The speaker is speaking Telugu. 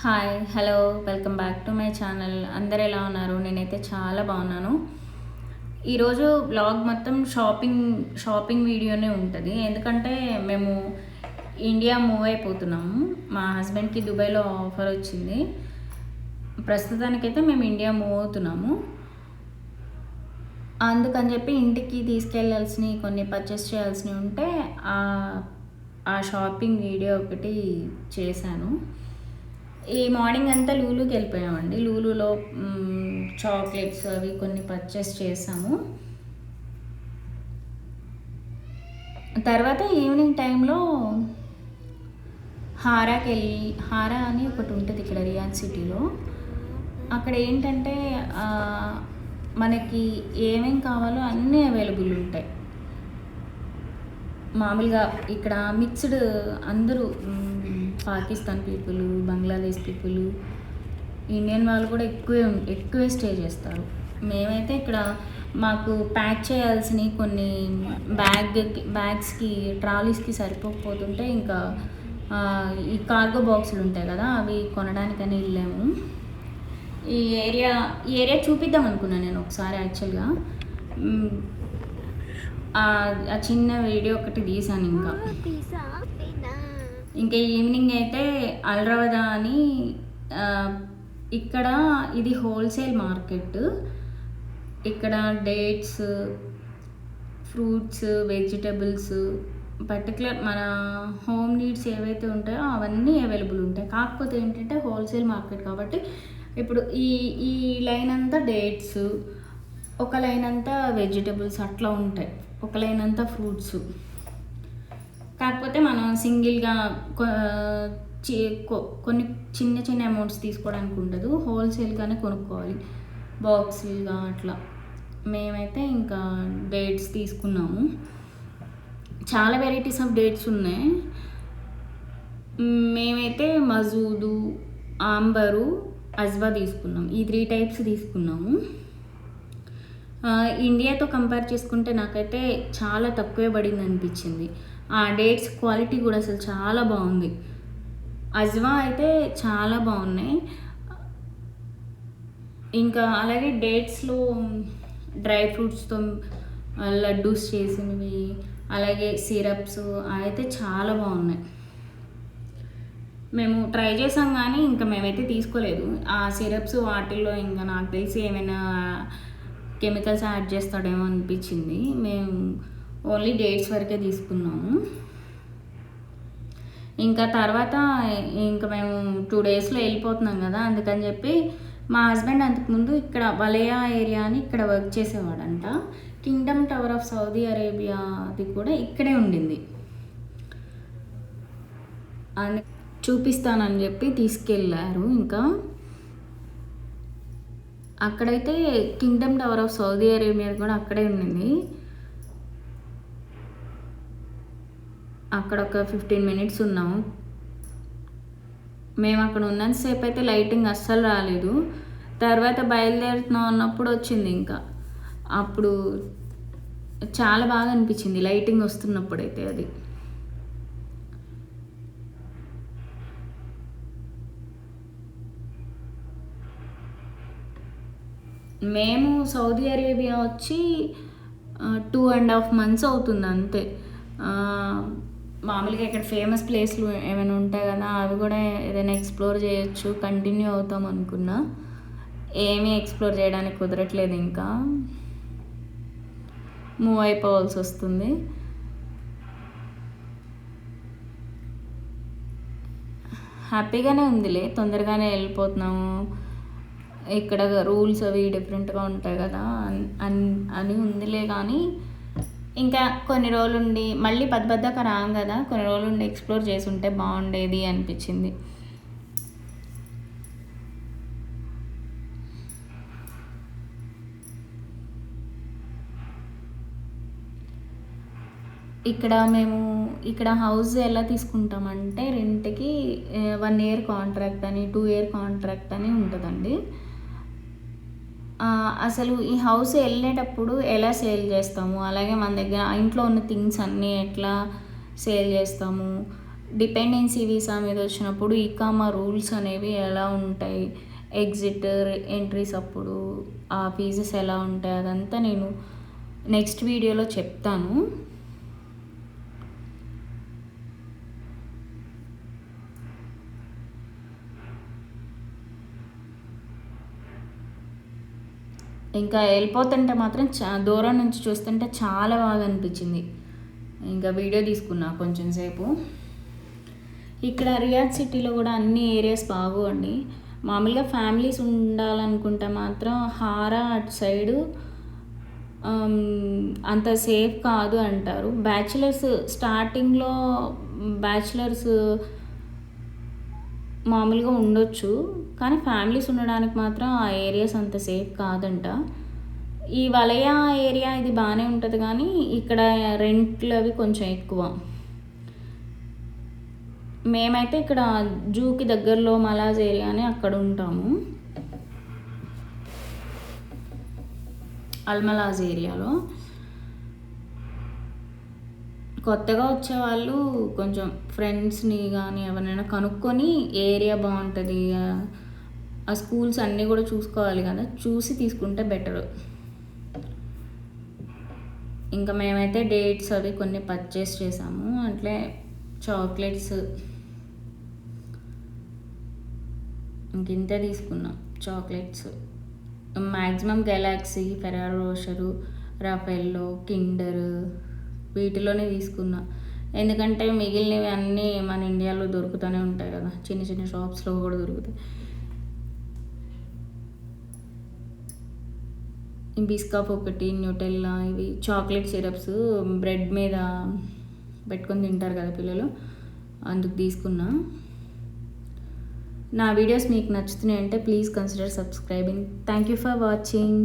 Hi hello welcome back to my channel అందరు ఎలా ఉన్నారు? నేనైతే చాలా బాగున్నాను. ఈరోజు బ్లాగ్ మొత్తం షాపింగ్ షాపింగ్ వీడియోనే ఉంటుంది. ఎందుకంటే మేము ఇండియా మూవ్ అయిపోతున్నాము. మా హస్బెండ్కి దుబాయ్లో ఆఫర్ వచ్చింది. ప్రస్తుతానికైతే మేము ఇండియా మూవ్ అవుతున్నాము. అందుకని చెప్పి ఇంటికి తీసుకెళ్ళాల్సినవి కొన్ని పర్చేస్ చేయాల్సినవి ఉంటే ఆ- ఆ షాపింగ్ వీడియో ఒకటి చేశాను. ఈ మార్నింగ్ అంతా లూలుకి వెళ్ళిపోయామండి. లూలులో చాక్లెట్స్ అవి కొన్ని పర్చేస్ చేసాము. తర్వాత ఈవినింగ్ టైంలో హారాకి వెళ్ళి హారా అని ఒకటి ఉంటుంది ఇక్కడ రియాన్ సిటీలో. అక్కడ ఏంటంటే మనకి ఏమేం కావాలో అన్నీ అవైలబుల్ ఉంటాయి. మామూలుగా ఇక్కడ మిక్స్డ్ అందరూ Pakistan people Bangladesh people Indian వాళ్ళు కూడా ఎక్కువే ఎక్కువే స్టే చేస్తారు. మేమైతే ఇక్కడ మాకు ప్యాక్ చేయాల్సినవి కొన్ని బ్యాగ్ బ్యాగ్స్కి ట్రాలీస్కి సరిపోకపోతుంటే ఇంకా ఈ కార్గో బాక్సులు ఉంటాయి కదా అవి కొనడానికని వెళ్ళాము. ఈ ఏరియా ఈ ఏరియా చూపిద్దాం అనుకున్నాను నేను ఒకసారి యాక్చువల్గా. ఆ చిన్న వీడియో ఒకటి తీసాను ఇంకా. ఇంకా ఈవినింగ్ అయితే అల్రవదా అని ఇక్కడ ఇది హోల్సేల్ మార్కెట్. ఇక్కడ డేట్స్ ఫ్రూట్స్ వెజిటబుల్స్ పర్టికులర్ మన హోమ్ నీడ్స్ ఏవైతే ఉంటాయో అవన్నీ అవైలబుల్ ఉంటాయి. కాకపోతే ఏంటంటే హోల్సేల్ మార్కెట్ కాబట్టి ఇప్పుడు ఈ ఈ లైన్ అంతా డేట్స్ ఒక లైన్ అంతా వెజిటబుల్స్ అట్లా ఉంటాయి. ఒక లైన్ అంతా ఫ్రూట్స్. కాకపోతే మనం సింగిల్గా కొన్ని చిన్న చిన్న అమౌంట్స్ తీసుకోవడానికి ఉండదు. హోల్సేల్గానే కొనుక్కోవాలి. బాక్సులుగా అట్లా. మేమైతే ఇంకా డేట్స్ తీసుకున్నాము. చాలా వెరైటీస్ ఆఫ్ డేట్స్ ఉన్నాయి. మేమైతే మజూదు ఆంబరు అజ్వా తీసుకున్నాం. ఈ త్రీ టైప్స్ తీసుకున్నాము. ఇండియాతో కంపేర్ చేసుకుంటే నాకైతే చాలా తక్కువే పడింది అనిపించింది ఆ డేట్స్ క్వాలిటీ కూడా అసలు చాలా బాగుంది. అజ్వా అయితే చాలా బాగున్నాయి. ఇంకా అలాగే డేట్స్లో డ్రై ఫ్రూట్స్తో లడ్డూస్ చేసినవి అలాగే సిరప్స్ అయితే చాలా బాగున్నాయి. మేము ట్రై చేసాం కానీ ఇంకా మేమైతే తీసుకోలేదు. ఆ సిరప్స్ వాటిల్లో ఇంకా నాకు తెలిసి ఏమైనా కెమికల్స్ యాడ్ చేస్తాడేమో అనిపించింది. మేము ఓన్లీ డేట్స్ వరకే తీసుకున్నాము. ఇంకా తర్వాత ఇంకా మేము టూ డేస్లో వెళ్ళిపోతున్నాం కదా అందుకని చెప్పి మా హస్బెండ్ అంతకుముందు ఇక్కడ వలయా ఏరియా అని ఇక్కడ work చేసేవాడంట. Kingdom tower of Saudi Arabia అది కూడా ఇక్కడే ఉండింది. అని చూపిస్తానని చెప్పి తీసుకెళ్ళారు ఇంకా. అక్కడైతే kingdom tower of Saudi Arabia కూడా అక్కడే ఉండింది. అక్కడ ఒక ఫిఫ్టీన్ మినిట్స్ ఉన్నాము. మేము అక్కడ ఉన్నంతసేపు అయితే లైటింగ్ అస్సలు రాలేదు. తర్వాత బయలుదేరుతున్నాం అన్నప్పుడు వచ్చింది ఇంకా. అప్పుడు చాలా బాగా అనిపించింది లైటింగ్ వస్తున్నప్పుడైతే అది. మేము సౌదీ అరేబియా వచ్చి టూ అండ్ హాఫ్ మంత్స్ అవుతుంది అంతే. మామూలుగా ఇక్కడ ఫేమస్ ప్లేస్లు ఏమైనా ఉంటాయి కదా అవి కూడా ఏదైనా ఎక్స్ప్లోర్ చేయొచ్చు కంటిన్యూ అవుతాం అనుకున్నా. ఏమీ ఎక్స్ప్లోర్ చేయడానికి కుదరట్లేదు ఇంకా. మూవ్ అయిపోవాల్సి వస్తుంది. హ్యాపీగానే ఉందిలే తొందరగానే వెళ్ళిపోతున్నాము. ఇక్కడ రూల్స్ అవి డిఫరెంట్గా ఉంటాయి కదా అన్- అన్- అని ఉందిలే కానీ ఇంకా కొన్ని రోజులు ఉండి మళ్ళీ పెద్ద రాం కదా కొన్ని రోజులు ఉండి ఎక్స్ప్లోర్ చేసి ఉంటే బాగుండేది అనిపించింది. ఇక్కడ మేము ఇక్కడ హౌస్ ఎలా తీసుకుంటామంటే రెంట్కి వన్ ఇయర్ కాంట్రాక్ట్ అని టూ ఇయర్ కాంట్రాక్ట్ అని ఉంటుందండి. అసలు ఈ హౌస్ వెళ్ళేటప్పుడు ఎలా సేల్ చేస్తాము? అలాగే మన దగ్గర ఇంట్లో ఉన్న థింగ్స్ అన్నీ ఎట్లా సేల్ చేస్తాము? డిపెండెన్సీ వీసా మీద వచ్చినప్పుడు ఈకామా రూల్స్ అనేవి ఎలా ఉంటాయి? ఎగ్జిట్ ఎంట్రీస్ అప్పుడు ఆ ఫీజెస్ ఎలా ఉంటాయి? అదంతా నేను నెక్స్ట్ వీడియోలో చెప్తాను. ఇంకా వెళ్ళిపోతుంటే మాత్రం చా దూరం నుంచి చూస్తుంటే చాలా బాగా అనిపించింది. ఇంకా వీడియో తీసుకున్నా కొంచెం సేపు. ఇక్కడ రియాద్ సిటీలో కూడా అన్ని ఏరియాస్ బాగోండి. మామూలుగా ఫ్యామిలీస్ ఉండాలనుకుంటే మాత్రం హారా అటు సైడు అంత సేఫ్ కాదు అంటారు. బ్యాచిలర్స్ స్టార్టింగ్లో బ్యాచిలర్స్ మామూలుగా ఉండొచ్చు. కానీ ఫ్యామిలీస్ ఉండడానికి మాత్రం ఆ ఏరియాస్ అంత సేఫ్ కాదంట. ఈ వలయ ఏరియా ఇది బాగానే ఉంటుంది కానీ ఇక్కడ రెంట్లు అవి కొంచెం ఎక్కువ. మేమైతే ఇక్కడ జూకి దగ్గరలో మలాజ్ ఏరియానే అక్కడ ఉంటాము. అల్మలాజ్ ఏరియాలో. కొత్తగా వచ్చే వాళ్ళు కొంచెం ఫ్రెండ్స్ని కానీ ఎవరినైనా కనుక్కొని ఏరియా బాగుంటుంది ఆ స్కూల్స్ అన్నీ కూడా చూసుకోవాలి కదా చూసి తీసుకుంటే బెటర్ ఇంకా మేమైతే డేట్స్ అవి కొన్ని పర్చేస్ చేసాము. అట్లే చాక్లెట్స్ ఇంకింతే తీసుకున్నాం chocolates maximum Galaxy Ferrero Rocher Raffaello Kinder వీటిలోనే తీసుకున్నా. ఎందుకంటే మిగిలినవి అన్నీ మన ఇండియాలో దొరుకుతూనే ఉంటాయి కదా. చిన్న చిన్న షాప్స్లో కూడా దొరుకుతాయి. బిస్కాఫ్ ఒకటి న్యూటెల్లా ఇవి చాక్లెట్ సిరప్స్ బ్రెడ్ మీద పెట్టుకొని తింటారు కదా పిల్లలు. అందుకు తీసుకున్నా. నా వీడియోస్ మీకు నచ్చుతున్నాయి అంటే please consider subscribing. Thank you for watching